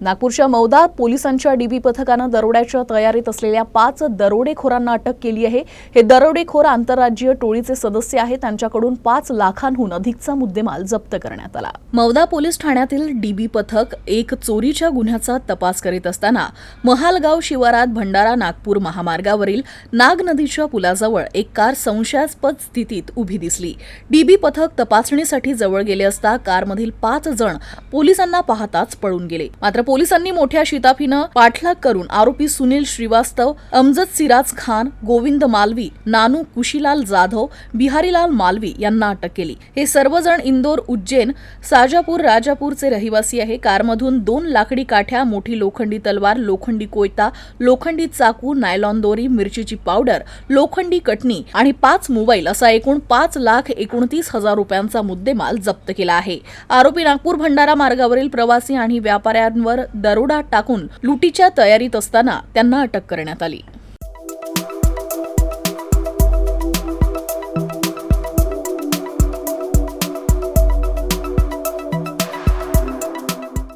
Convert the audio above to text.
नागपूरच्या मौदा पोलिसांच्या डीबी पथकानं दरोड्याच्या तयारीत असलेल्या पाच दरोडेखोरांना अटक केली आहे. हे दरोडेखोर आंतरराज्यीय टोळीचे सदस्य आहेत. त्यांच्याकडून पाच लाखांहून अधिकचा मुद्देमाल जप्त करण्यात आला. मौदा पोलीस ठाण्यातील डीबी पथक एक चोरीच्या गुन्ह्याचा तपास करीत असताना महालगाव शिवारात भंडारा नागपूर महामार्गावरील नाग नदीच्या पुलाजवळ एक कार संशयास्पद स्थितीत उभी दिसली. डीबी पथक तपासणीसाठी जवळ गेले असता कारमधील पाच जण पोलिसांना पाहताच पळून गेले. मात्र पोलिसांनी मोठ्या शिताफीनं पाठलाग करून आरोपी सुनील श्रीवास्तव अमजद सिराज खान गोविंद मालवी नानू कुशीलाल जाधव बिहारीलाल मालवी यांना अटक केली. हे सर्वजण इंदोर उज्जैन साजापूर राजापूरचे रहिवासी आहे. कारमधून दोन लाकडी काठ्या मोठी लोखंडी तलवार लोखंडी कोयता लोखंडी चाकू नायलॉन दोरी मिरचीची पावडर लोखंडी कटणी आणि पाच मोबाईल असा एकूण पाच लाख एकोणतीस हजार रुपयांचा मुद्देमाल जप्त केला आहे. आरोपी नागपूर भंडारा मार्गावरील प्रवासी आणि व्यापाऱ्यांवर दरोडा टाकून लुटीच्या तयारीत असताना त्यांना अटक करण्यात आली.